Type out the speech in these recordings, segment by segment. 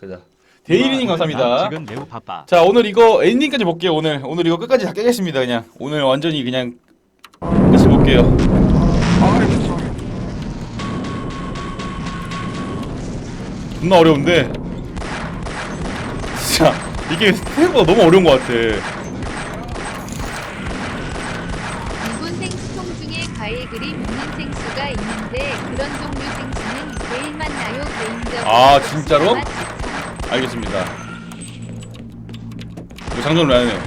가자. 데이리님 난 감사합니다. 지금 매우 바빠. 자 오늘 이거 엔딩까지 볼게요 오늘 오늘 이거 끝까지 다 깨겠습니다 그냥 오늘 완전히 그냥 끝이 볼게요 존나 어려운데 진짜 이게 생각보다 너무 어려운 것 같아 이분 생수통 중에 과일 그림 있는 생수가 있는데 그런 종류 생수는 제일 맛나요 개인적으로. 아, 진짜로? 맛. 알겠습니다 뭐 장전을 안 해요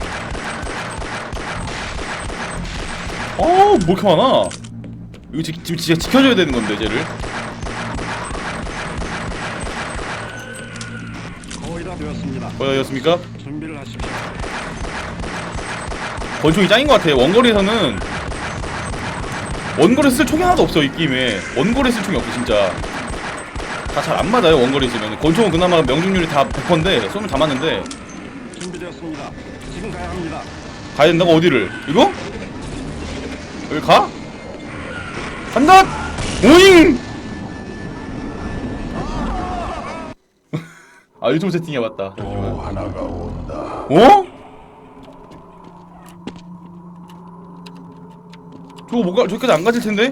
어뭐 이렇게 많아 이거 지, 지금 진짜 지켜줘야 되는 건데 쟤를 거의 다 되었습니다. 뭐였습니까? 준비를 하십시오. 권총이 짱인 것 같아. 원거리에서는 원거리 쓸 총이 하나도 없어 이 게임에. 원거리 쓸 총이 없어 진짜. 다 잘 안 맞아요 원거리 있으면. 권총은 그나마 명중률이 다 100%인데 쏘면 다 맞는데 준비되었습니다. 지금 가야 합니다. 가야 된다고 어디를? 이거? 여기 가? 간다! 오잉! 아 유튜브 채팅해 봤다. 잠시만. 하나가 온다. 어? 저거 뭐가 저기까지 안 가질 텐데?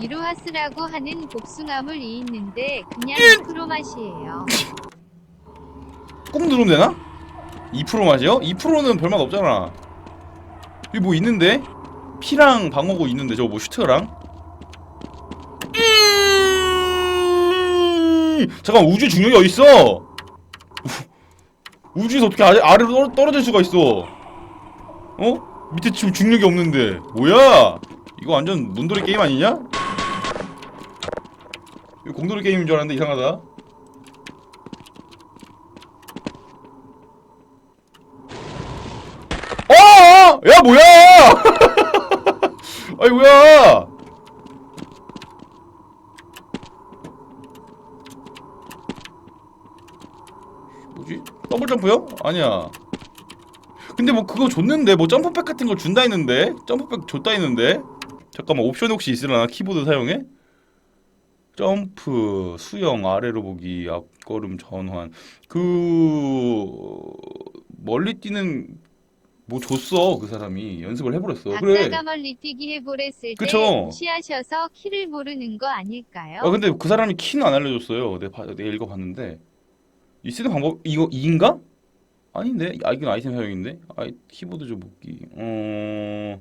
이로하스라고 하는 복숭아물이 있는데 그냥 프로 맛이에요. 꾹 누르면 되나? 2% 맛이요? 2%는 별맛 없잖아. 여기 뭐 있는데? 피랑 방어구 있는데 저거 뭐 슈트랑? 음! 잠깐 우주 중력이 어디 있어? 우주에서 어떻게 아래, 아래로 떨- 떨어질 수가 있어? 어? 밑에 지금 중력이 없는데 뭐야? 이거 완전 문돌이 게임 아니냐? 이거 공돌이 게임인 줄 알았는데 이상하다. 어! 야 뭐야! 아니 뭐야! 뭐지? 더블 점프요? 아니야. 근데 뭐 그거 줬는데 뭐 점프백 같은 걸 준다 했는데 점프백 줬다 했는데 잠깐만 옵션 혹시 있으려나 키보드 사용해? 점프, 수영, 아래로 보기, 앞걸음, 전환. 그 멀리 뛰는 뭐 줬어 그 사람이. 연습을 해버렸어. 그래. 아까가 멀리 뛰기 해보랬을 때 그쵸. 무시하셔서 키를 모르는 거 아닐까요? 아 근데 그 사람이 키는 안 알려줬어요. 내가, 봐- 내가 읽어봤는데. 이 쓰는 방법 이거 이인가? 아닌데? 아 이건 아이템 사용인데? 아 키보드 좀 볼기 어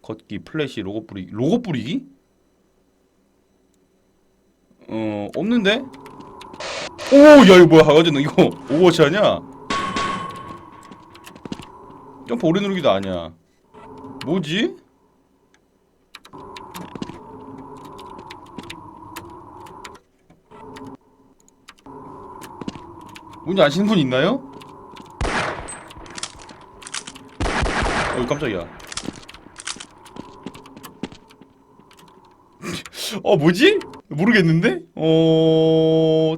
걷기 플래시 로고 뿌리기 로고 뿌리기? 어 없는데? 오야 이거 뭐야 하가지고 이거 오버워치 아니야? 점프 오래 누르기도 아니야 뭐지? 뭔지 아시는 분 있나요? 어이 깜짝이야 어 뭐지? 모르겠는데? 어...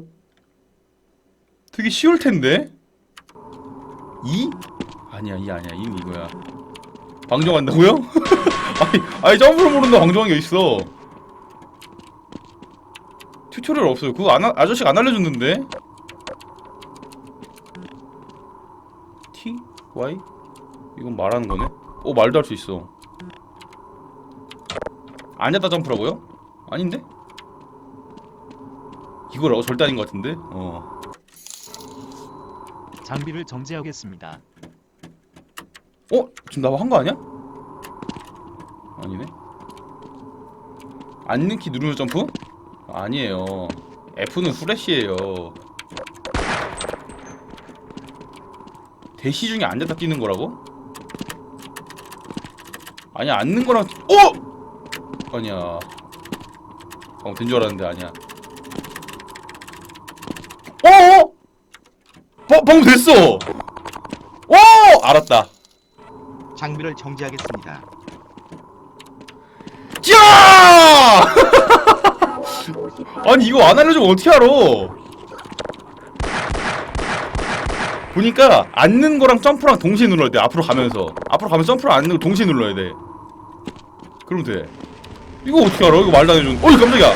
되게 쉬울 텐데? 2? 아니야 2 아니야 2는 이거야 방정한다고요? 아니, 아니 점프를 모른다 방정한 게 있어 튜토리얼 없어요 그거 안, 하- 아저씨가 안 알려줬는데 T? Y? 이건 말하는 거네? 오 말도 할 수 있어 앉았다 점프라고요? 아닌데? 이거라고? 절대 아닌 것 같은데? 어 장비를 정지하겠습니다. 어? 지금 나 한 거 아니야? 아니네 앉는 키 누르면서 점프? 아니에요 F는 후레쉬예요 대시 중에 앉았다 뛰는 거라고? 아니야 앉는 거랑 어! 아니야 방금 된줄 알았는데 아니야 어어? 바, 방금 됐어 오! 알았다 장비를 정지하겠습니다. 야! 아니 이거 안 알려주면 어떻게 알아? 보니까 앉는 거랑 점프랑 동시에 눌러야 돼. 앞으로 가면서 앞으로 가면서 점프를 앉는 거 동시에 눌러야 돼. 그러면 돼. 이거 어떻게 알아? 이거 말도 안 해준. 어이 깜짝이야.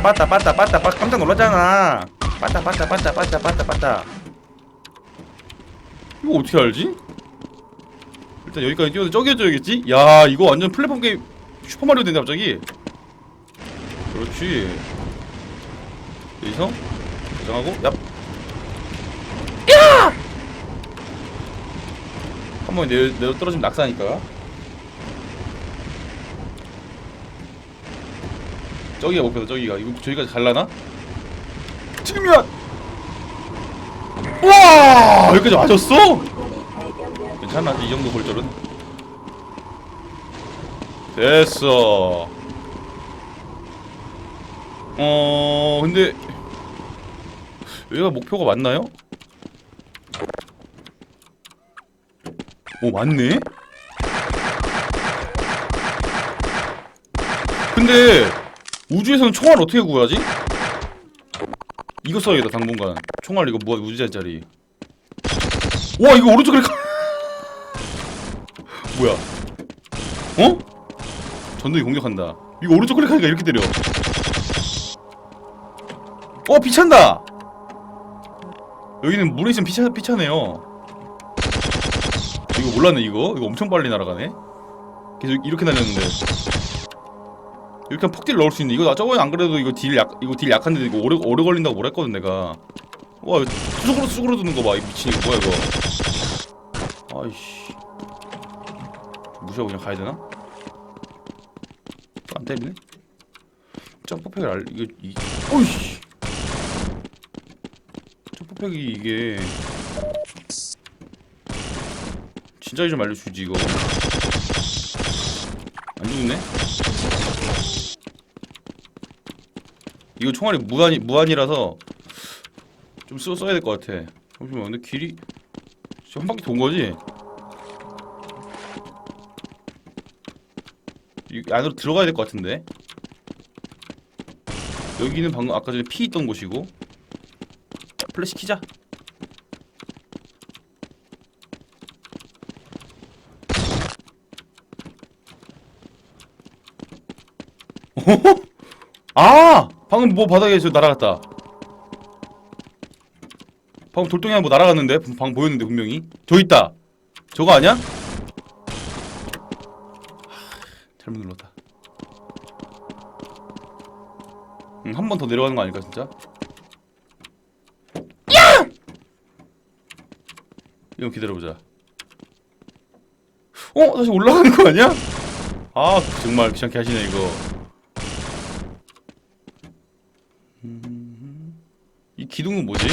빠따 빠따 빠따 빠따 빠 깜짝 놀랐잖아 빠따 빠따 빠따 빠따 빠따 빠따 이거 어떻게 알지? 일단 여기까지 뛰어서 저기 해줘야겠지? 야 이거 완전 플랫폼 게임 슈퍼마리오 된다 갑자기 그렇지 여기서 저장하고 얍 야! 한번 내려, 내려 떨어지면 낙사니까 저기가 목표다 저기가 이거 저기까지 갈라나? 지금이야! 와 여기까지 맞았어? 괜찮아 이 정도 볼 줄은 됐어 어 근데 여기가 목표가 맞나요? 오 맞네? 근데 우주에서는 총알 어떻게 구하지? 이거 써야겠다 당분간. 총알 이거 뭐야 우주짜리. 와 이거 오른쪽에 가... 뭐야? 어? 전등이 공격한다. 이거 오른쪽 클릭하니까 이렇게 때려. 어 비찬다! 여기는 물에 있으면 비차, 비차네요. 이거 몰랐네 이거. 이거 엄청 빨리 날아가네. 계속 이렇게 날렸는데 이렇게 하면 폭딜 넣을 수 있는데 이거 나 저번에 안 그래도 이거 딜 약 이거 딜 약한데 이거 오래 오래 걸린다고 했거든 내가 와 수그러 수그러 드는 거봐 미친 이거 뭐야 이거 아이씨 무시하고 그냥 가야 되나? 안 때리네? 점프팩을 알 이거 이 어이씨 점프팩이 이게 진짜 좀 알려주지 이거 안 죽네? 이거 총알이 무한이 무한이라서 좀 써, 써야 될 것 같아. 잠시만, 근데 길이 지금 한 바퀴 돈 거지? 이 안으로 들어가야 될 것 같은데. 여기는 방금 아까 전에 피 있던 곳이고. 플래시 키자. 아! 방금 뭐 바닥에 저 날아갔다. 방금 돌덩이 하나 뭐 날아갔는데? 방 보였는데 분명히. 저 있다. 저거 아니야? 하, 잘못 눌렀다. 응, 한번 더 내려가는 거 아닐까 진짜? 야! 이거 기다려보자. 어? 다시 올라가는 거 아니야? 아 정말 귀찮게 하시네 이거. 기둥은 뭐지?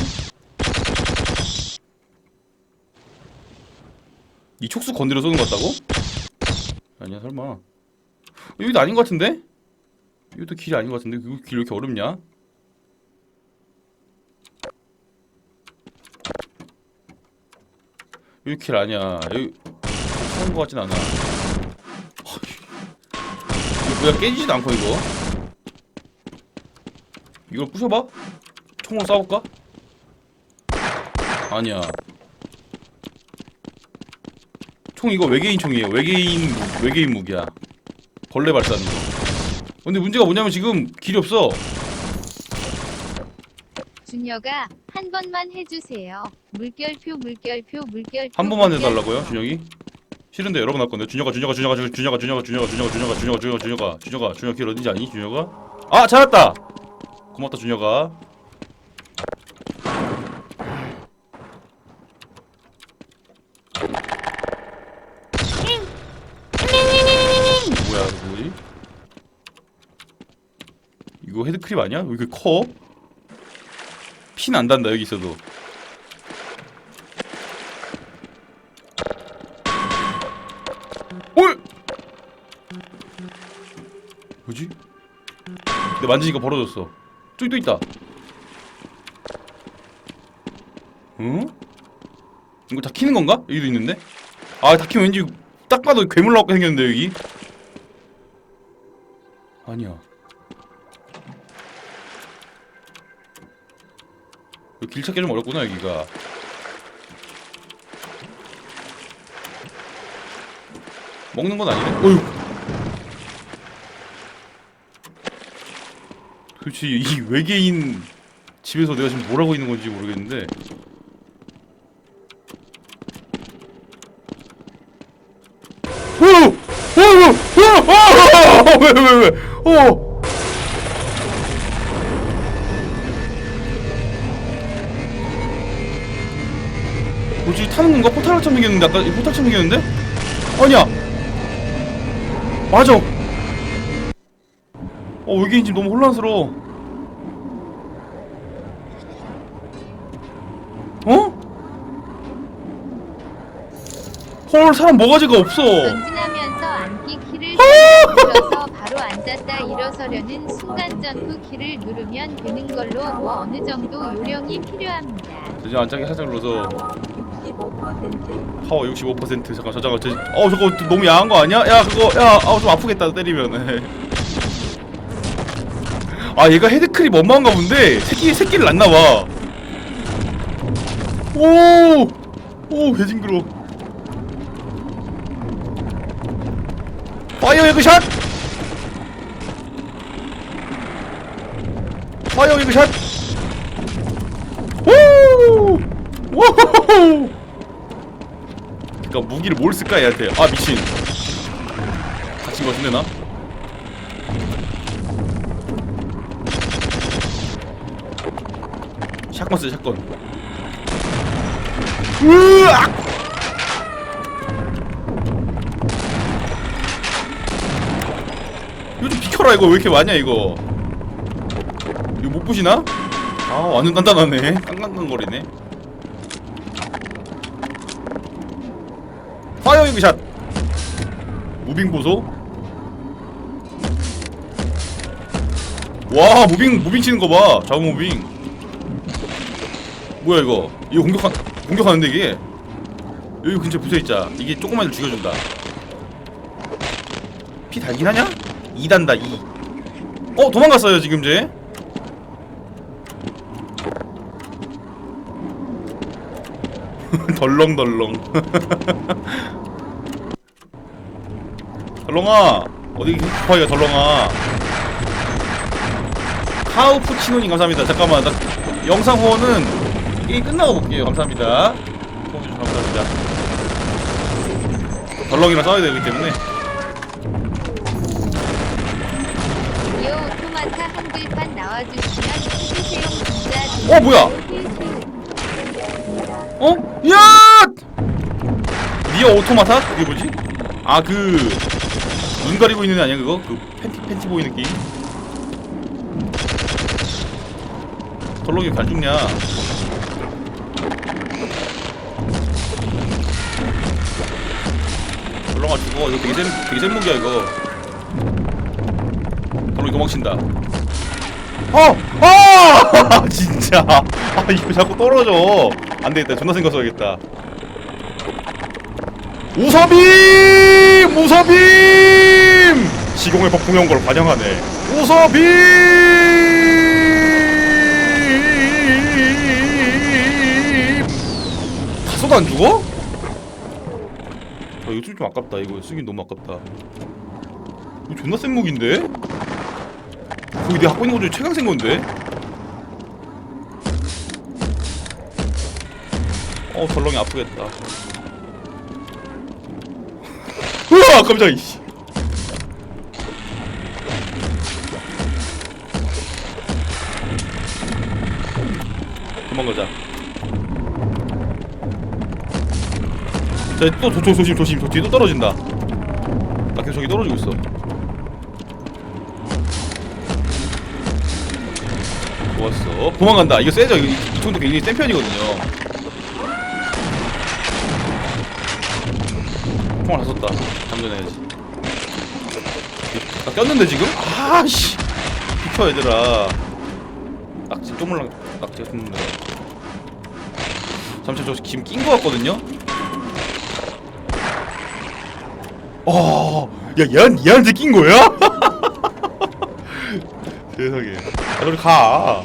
이 촉수 건드려 쏘는 것 같다고? 아니야 설마 여기도 아닌 것 같은데? 이것도 길이 아닌 것 같은데 이거 길왜 이렇게 어렵냐? 여기 길 아니야 여기 찾은 것 같진 않아 이거 뭐야 깨지지도 않고 이거 이걸 부셔봐? 총으로 싸울까? 아니야. 총 이거 외계인 총이에요. 외계인 무- 외계인 무기야. 벌레 발사하는 거. 근데 문제가 뭐냐면 지금 길이 없어. 준혁아 한 번만 해주세요. 물결표 물결표 물결표. 한 번만. 해달라고요, 준혁이? 싫은데 여러 번 할 건데. 준혁아, 준혁아, 준혁아, 준혁아, 준혁아, 준혁아, 준혁아, 준혁아, 준혁아, 준혁아, 준혁아, 길 어딘지 아니? 준혁아? 아, 찾았다. 고맙다, 준혁아. 뭐야, 뭐지? 이거 헤드크립 아니야? 왜 이렇게 커? 핀안 단다 여기 있어도. 올! 뭐지? 내 만지니까 벌어졌어. 저기 또 있다. 응? 이거 다 키는 건가? 여기도 있는데? 아, 다 키면 왠지 딱 봐도 괴물 나오게 생겼는데 여기? 아니야. 길 찾기 좀 어렵구나 여기가. 먹는 건 아니네. 어휴. 도대체 이 외계인 집에서 내가 지금 뭘 하고 있는 건지 모르겠는데 왜, 왜, 왜? 어! 뭐지 타는 건가? 포탈처럼 생겼는데 아까 이 포탈처럼 생겼는데? 아니야 맞아 어 외계인 집 너무 혼란스러워 어? 헐 사람 모가지가 없어 전진하면서 앉기 키를 앉았다 일어서려는 순간 점프 키를 누르면 되는 걸로 뭐 어느 정도 요령이 필요합니다. 이제 안짝에 살짝 눌러서 파워 65% 잠깐 저 잠깐 저, 어 저거 너무 야한 거 아니야? 야 그거 야아좀 아프겠다 때리면 아 얘가 헤드클립 엄마인가 본데 새끼 새끼를 낳나 봐. 오! 오, 개징그러. 파이어 에그샷! 파이어 에그샷! 오! 오! 그니까 무기를 뭘 쓸까 얘한테. 아 미친. 갇힌 거 같은데 나? 샷건 쓰 샷건. 으악! 좀 비켜라 이거 왜 이렇게 많냐 이거 못 보시나? 아 완전 단단하네. 깡깡깡거리네. 파이어 이그샷! 무빙 보소. 와 무빙 무빙 치는 거봐. 좌우 무빙. 뭐야 이거? 이거 공격하 공격하는데 이게? 여기 근처에 붙어있자. 이게 조그만 애 죽여준다. 피 달긴 하냐? 2단다 2 어 도망갔어요 지금 쟤 덜렁덜렁. 덜렁아 어디 급하게 덜렁아. 카우푸치노님 감사합니다. 잠깐만 나 영상 후원은 게임 끝나고 볼게요. 감사합니다. 후원 주셔서 감사합니다. 덜렁이랑 싸워야 되기 때문에. 한글판 나와주시면 어, 뭐야? 어? 야! 니어 오토마타? 그게 뭐지? 아 그... 눈 가리고 있는 애 아니야 그거? 그 팬티 팬티 보이는 게임? 덜렁이 잘 죽냐? 덜렁아 죽어 이거 되게 센 되게 센 무기야 이거 덜렁이 도망친다 어! 아! 진짜. 아, 이거 자꾸 떨어져. 안 되겠다. 존나 생각 써야겠다. 우서빔! 우서빔! 시공의 폭풍한 걸 환영하네. 우서빔! 다써도 안 죽어? 아, 이거 좀, 좀 아깝다. 이거 쓰긴 너무 아깝다. 이거 존나 센 무기인데? 거의 내가 갖고 있는 것 중에 최강 센 건데? 어 덜렁이 아프겠다 깜짝이야 이씨 도망가자 자또 조심 조심 저또 떨어진다 나 계속 저기 떨어지고 있어 좋았어 도망간다 이거 세죠 이거 이 정도 굉장히 센 편이거든요 총알 다 썼다 장전해야지 나 꼈는데 지금? 아씨 비켜 얘들아 낙지 쪼물랑 낙지 같은 놈들 잠시만 저 지금 낀 거 같거든요? 어, 야, 얘, 얘한테 낀 거야? 세상에. 야, 너리 가.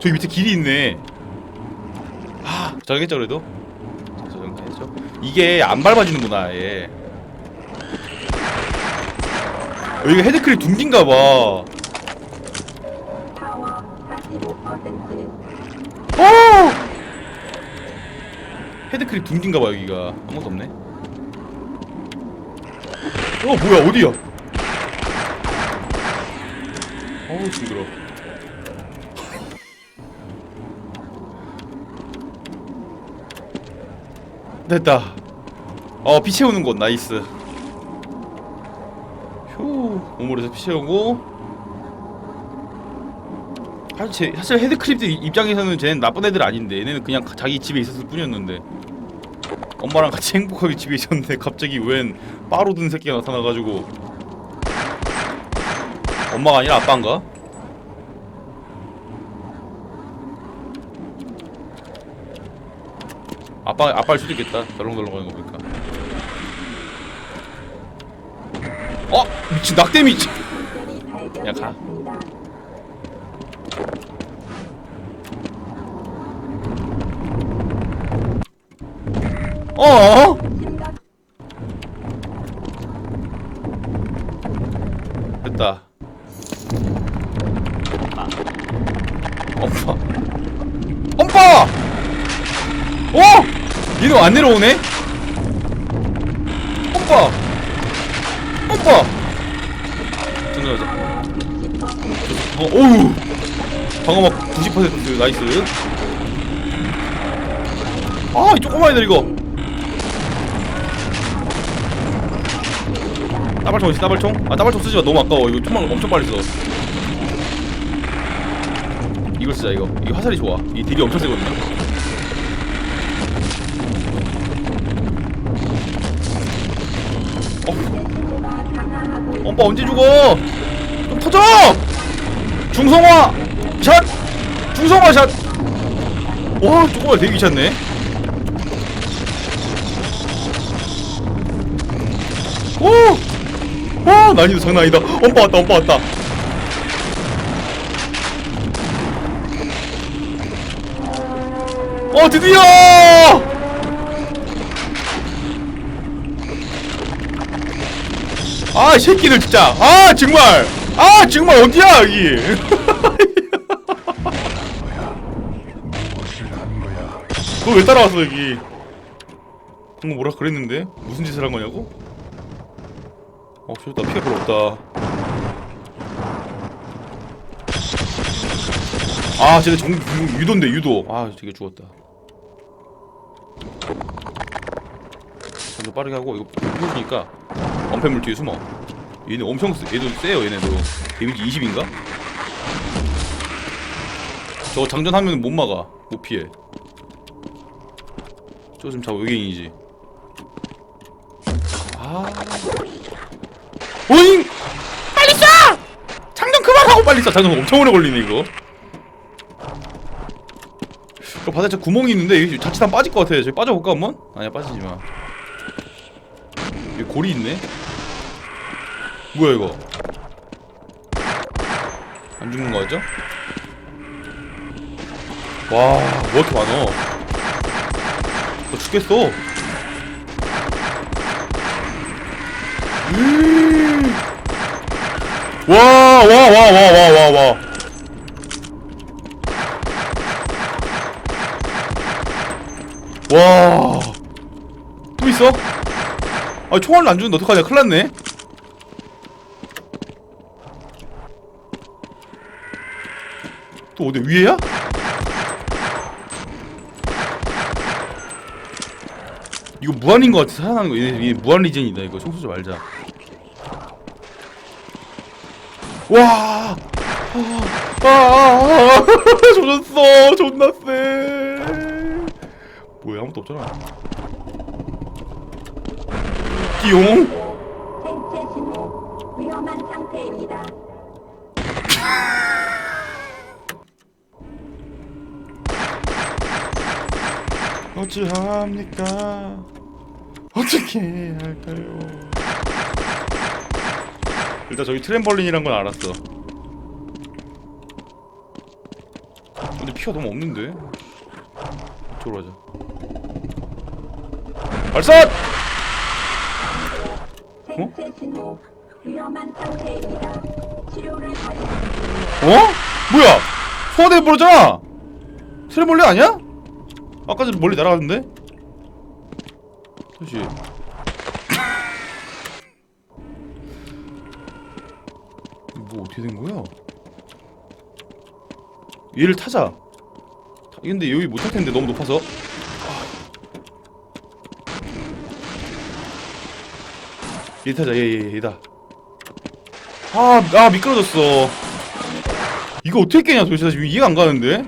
저기 밑에 길이 있네. 아, 저겠죠 그래도? 이게 안 밟아지는구나, 얘. 여기가 헤드클립 둥긴가 봐. 어! 헤드클립 둥긴가 봐 여기가. 아무것도 없네. 어 뭐야 어디야? 어우 징그러. 됐다. 어, 피 채우는 곳 나이스. 휴, 우물에서 피 채우고. 사실, 제- 사실 헤드크립들 입장에서는 쟤는 나쁜 애들 아닌데 얘네는 그냥 가- 자기 집에 있었을 뿐이었는데 엄마랑 같이 행복하게 집에 있었는데 갑자기 웬 빠로 든 새끼가 나타나가지고 엄마가 아니라 아빠인가? 아빠 아빠일 수도 있겠다. 덜렁덜렁거리는 거 보니까. 어 미친 낙대 미친. 야 가. 어? 됐다. 엄마. 엄마! 어? 얘는 안 내려오네? 어, 오우! 방어막 90% 나이스. 아, 이 조그만 애들 이거. 따발총 있어, 따발총? 아, 따발총 쓰지 마. 너무 아까워. 이거 총만 엄청 빨리 써. 이걸 쓰자, 이거. 이거 화살이 좋아. 이 딜이 엄청 세거든요. 어. 오빠 언제 죽어? 좀 터져! 중성화 샷! 중성화 샷! 와 조금만 되게 귀찮네. 오! 와 난이도 장난 아니다. 엄빠 왔다 엄빠 왔다. 어 드디어! 아, 이 새끼들 진짜. 아, 정말. 아, 정말 어디야, 여기. 너 왜 따라왔어, 여기? 방금 뭐라 그랬는데? 무슨 짓을 한 거냐고? 어, 좋다. 피가 별로 없다. 아, 쟤네 정, 유도인데, 유도. 아, 되게 죽었다. 좀 빠르게 하고, 이거 해주니까 엄폐물 뒤에 숨어. 얘네 엄청 세. 얘도 세요, 얘네도. 데미지 20인가? 저거 장전하면 못 막아. 못 피해. 저거 지금 자고 외계인이지. 아. 오잉! 빨리 쏴! 장전 그만하고 빨리 쏴! 장전 엄청 오래 걸리네, 이거. 저 바닥에 저 구멍이 있는데, 이게 자칫하면 빠질 것 같아. 저기 빠져볼까, 한번? 아니야, 빠지지 마. 여기 골이 있네? 뭐야 이거? 안 죽는 거 같죠? 와, 뭐 이렇게 많어? 너 죽겠어. 음. 와, 와, 와, 와, 와, 와, 와. 와. 또 있어? 아 총알을 안 주는데 어떡하냐 큰일 났네 또 어디 위에야? 이거 무한인 것 같아 살아나는 거 얘네, 얘네 무한 리젠이다 이거. 총 쏘지 말자. 와! 아, 아, 아, 아, 조졌어. 존나 쎄. 뭐야 아무도 없잖아. 띠용 어찌합니까? 어떻게 할까요? 일단 저기 트램벌린이란 건 알았어. 근데 피가 너무 없는데? 이쪽으로 가자. 발사! 받으십시오. 어? 뭐야? 소화대 버렸잖아. 트레몰레 아니야? 아까 전 멀리 날아갔는데. 다시. 뭐 어떻게 된 거야? 얘를 타자. 타- 근데 여기 못 탈 텐데 너무 높아서. 얘 타자. 얘, 얘, 얘다. 아, 아 미끄러졌어. 이거 어떻게 깨냐 도대체 나 지금 이해가 안 가는데?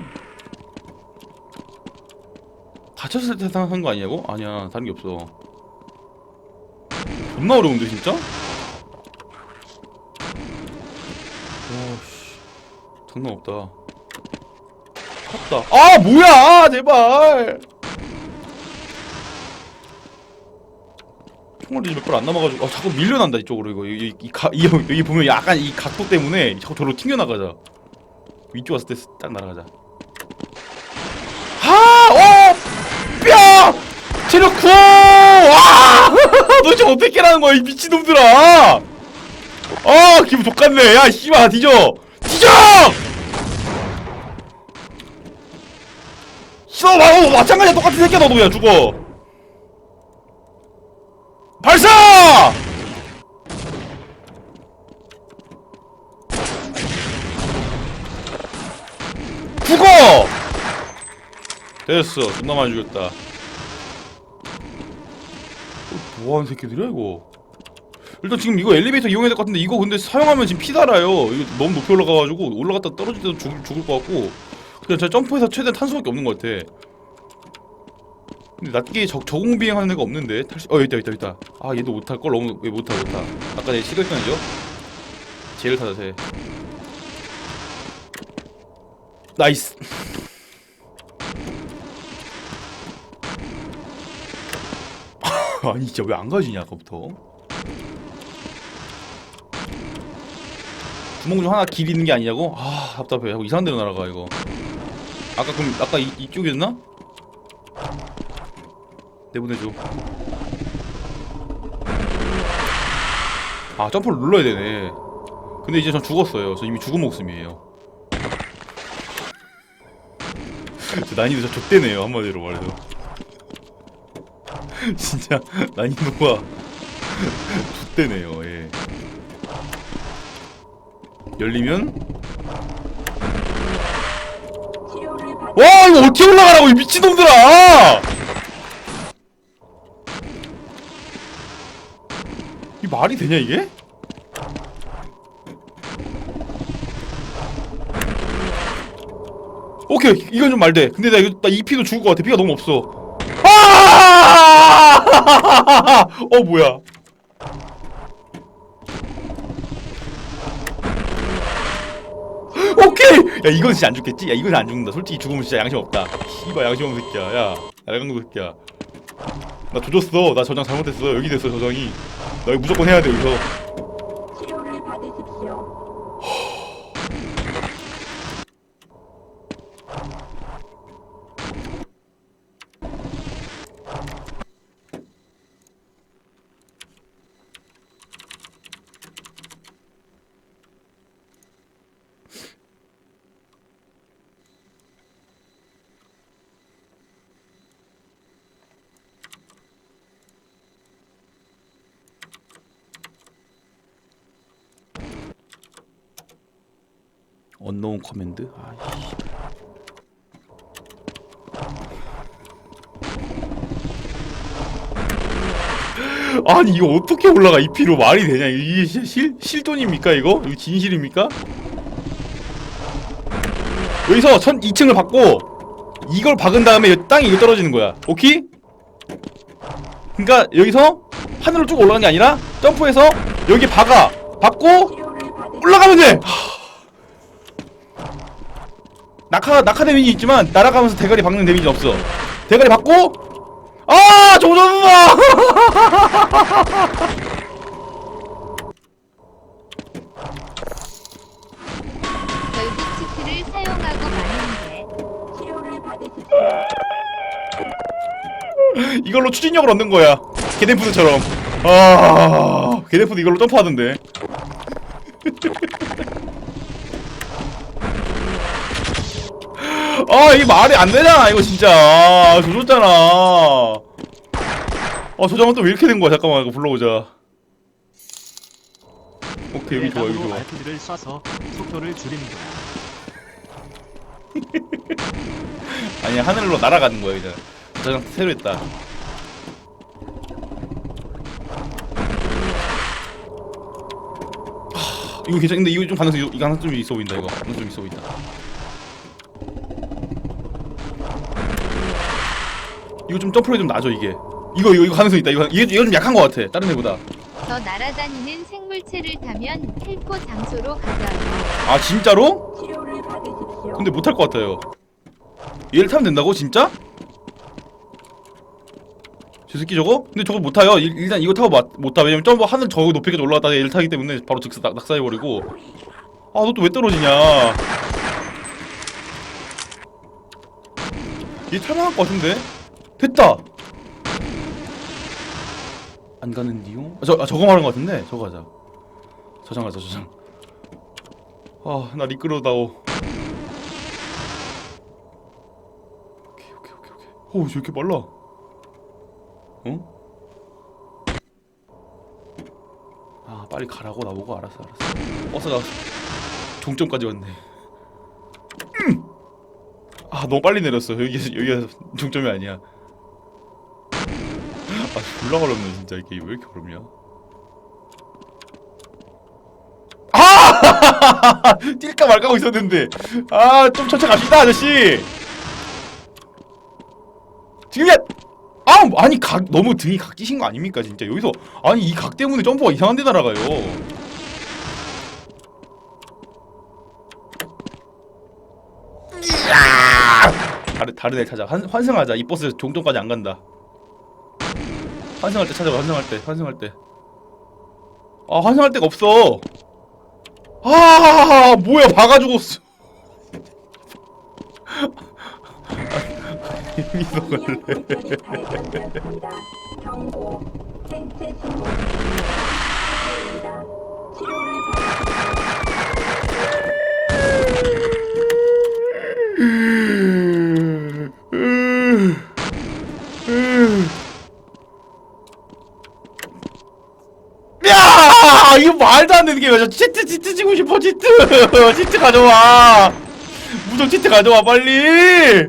다쳤을 때 생각한 거 아니냐고? 아니야 다른 게 없어. 존나 어려운데 진짜? 와씨. 장난 없다. 탔다. 아 뭐야! 아, 제발! 총알이 몇발 안 남아가지고 아 자꾸 밀려난다 이쪽으로 이거. 이, 이, 이, 가, 이, 여기 보면 약간 이 각도 때문에 자꾸 저로 튕겨나가자. 위쪽 왔을 때 딱 날아가자. 체력 구워! 와! 도대체 어떻게 깨라는 거야, 이 미친놈들아! 아, 기분 족같네. 야, 씨발, 뒤져! 뒤져! 써, 마, 어, 마찬가지야. 똑같은 새끼야, 너도 그냥 죽어. 발사! 죽어! 됐어. 존나 많이 죽였다. 어, 뭐하는 새끼들이야 이거? 일단 지금 이거 엘리베이터 이용해야 될 것 같은데 이거 근데 사용하면 지금 피 달아요. 이거 너무 높이 올라가가지고 올라갔다 떨어질 때도 죽을, 죽을 것 같고 그냥 제가 점프해서 최대한 탄 수밖에 없는 것 같아. 근데 낮게 적, 저공 비행하는 애가 없는데 탈 수... 어 있다 있다 있다. 아 얘도 못할 걸 너무 왜 못하 못하. 아까 내 시글편이죠? 쟤를 타자 쟤. 나이스. 아니 진짜 왜 안 가지냐 아까부터? 구멍 중 하나 길 있는 게 아니냐고? 아 답답해. 하고 이상한 데로 날아가 이거. 아까 그럼 아까 이, 이쪽이었나? 내보내줘. 아 점프를 눌러야 되네. 근데 이제 전 죽었어요. 저 이미 죽은 목숨이에요. 저 난이도 저 좆대네요 한마디로 말해서 진짜 난이도가 좆대네요 예. 열리면? 와 이거 어떻게 올라가라고 이 미친놈들아! 이 말이 되냐 이게? 오케이 이건 좀 말돼. 근데 나 이거 나이 피도 죽을 것 같아. 피가 너무 없어. 아! 어 뭐야? 오케이! 야 이건 진짜 안 죽겠지? 야 이건 안 죽는다. 솔직히 죽으면 진짜 양심 없다. 씨발 양심 없는 새끼야. 야 야간구 새끼야. 나 조졌어. 나 저장 잘못했어. 여기 됐어 저장이. 나 이거 무조건 해야 돼 여기서 치료를 받으십시오. 언노운 커맨드 아이씨 아니 이거 어떻게 올라가 이 피로 말이 되냐 이게 실, 실, 실돈입니까 이거? 이거 진실입니까? 여기서 천 2층을 받고 이걸 박은 다음에 땅이 이거 떨어지는 거야 오케이? 그러니까 여기서 하늘로 쭉 올라가는 게 아니라 점프해서 여기 박아 박고. 올라가면 돼. 낙하 낙하 데미지 있지만 날아가면서 대가리 박는 데미지 없어. 대가리 박고 아. 결국 치트를 사용하고 마는데 치료를 받으십시오. 이걸로 추진력을 얻는 거야. 게덴푸드처럼. 아 게덴푸드 이걸로 점프하던데. 아, 이 말이 안 되잖아, 이거 진짜. 조졌잖아. 어, 저장은 또 왜 이렇게 된 거야? 잠깐만, 이거 불러보자. 오케이, 여기 좋아, 여기 좋아. 말투들을 써서 속도를 거야. 아니, 하늘로 날아가는 거야, 이제. 저장 새로 했다. 하, 이거 괜찮, 근데 이거 좀 가능성, 이거 가능성 좀 있어 보인다, 이거. 가능성 좀 있어 보인다. 이거 좀 점프력이 좀 나죠, 이게. 이거, 이거, 이거 가능성 있다. 이거, 이게, 이거 좀 약한 거 같아, 다른 애보다. 저 날아다니는 생물체를 타면 텔포 장소로 가져요. 아, 진짜로? 치료를 받으십시오. 근데 못할 것 같아요. 얘를 타면 된다고 진짜? 저 새끼 저거? 근데 저거 못 타요. 일, 일단 이거 타고 못, 못 타. 왜냐면 점프 하늘 저 높이까지 올라갔다가 얘를 타기 때문에 바로 즉사 낙, 낙사해 버리고. 아, 너 또 왜 떨어지냐? 얘 탈만할 것 같은데? 됐다. 안 가는디요? 아, 저 아, 저거 말하는 것 같은데. 저거 하자. 저장 가자 저장. 아, 나 미끄러다오. 오케이 오케이 오케이 오케이. 왜 이렇게 빨라? 어? 아 빨리 가라고 나보고 알았어 알았어. 버스가 종점까지 왔네. 음! 아 너무 빨리 내렸어. 여기 여기가 종점이 아니야. 아 졸라 어렵네 진짜. 이 게임 왜 이렇게 어렵냐? 아! 뛸까 말까 하고 있었는데. 아 좀 천천히 갑시다 아저씨! 지금이야 아 아니 각 너무 등이 각지신 거 아닙니까 진짜? 여기서 아니 이 각 때문에 점프가 이상한 데 날아가요. 다른 다른 애 찾아. 환, 환승하자. 이 버스 종점까지 안 간다 환승할 때 찾아봐 환승할 때 환승할 때아 환승할 데가 없어. 아 뭐야 봐가지고 쓰- 여기서 걸래 받으십시오. 야! 이거 말도 안 되는 게맞아. 치트 치트 치고 싶어 치트. 치트 가져와. 무조건 치트 가져와 빨리.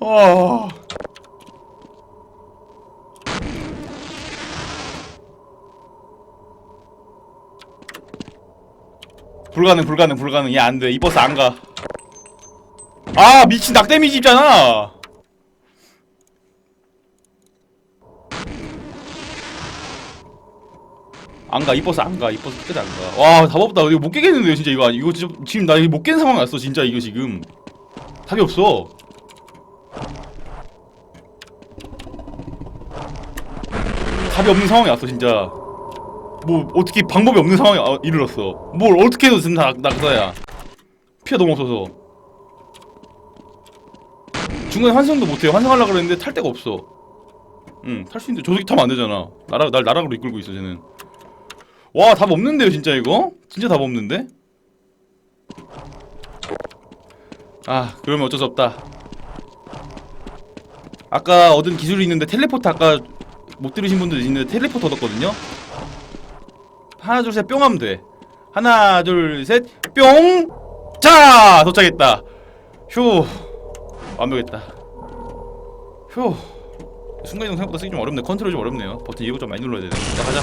아 불가능 불가능 불가능. 얘 안 돼. 이 버스 안 가. 아 미친 낙데미지 있잖아 안가 이 버스 안가 이 버스 끝에 안가. 와 답 없다. 이거 못 깨겠는데요 진짜 이거 이거 진짜 지금 나 이거 못 깨는 상황 났어 진짜 이거 지금. 답이 없어. 답이 없는 상황이 왔어 진짜. 뭐 어떻게 방법이 없는 상황에 아, 이르렀어. 뭘 어떻게 해도 지금 다 낙사야. 피가 너무 없어서. 중간에 환승도 못해요. 환승하려고 그랬는데 탈 데가 없어. 응탈 수 있는데 저 새끼 타면 안 되잖아. 나라, 날 나락으로 이끌고 있어 쟤는 와 답 없는데요 진짜 이거? 진짜 답 없는데? 아 그러면 어쩔 수 없다. 아까 얻은 기술이 있는데 텔레포트 아까 못 들으신 분들 있는데 텔레포트 얻었거든요. 하나 둘 셋 뿅 하면 돼. 하나 둘 셋 뿅 자 도착했다. 휴 완벽했다. 휴. 순간이동 생각보다 쓰기 좀 어렵네. 컨트롤 좀 어렵네요. 버튼 이거 좀 많이 눌러야 되네. 자 가자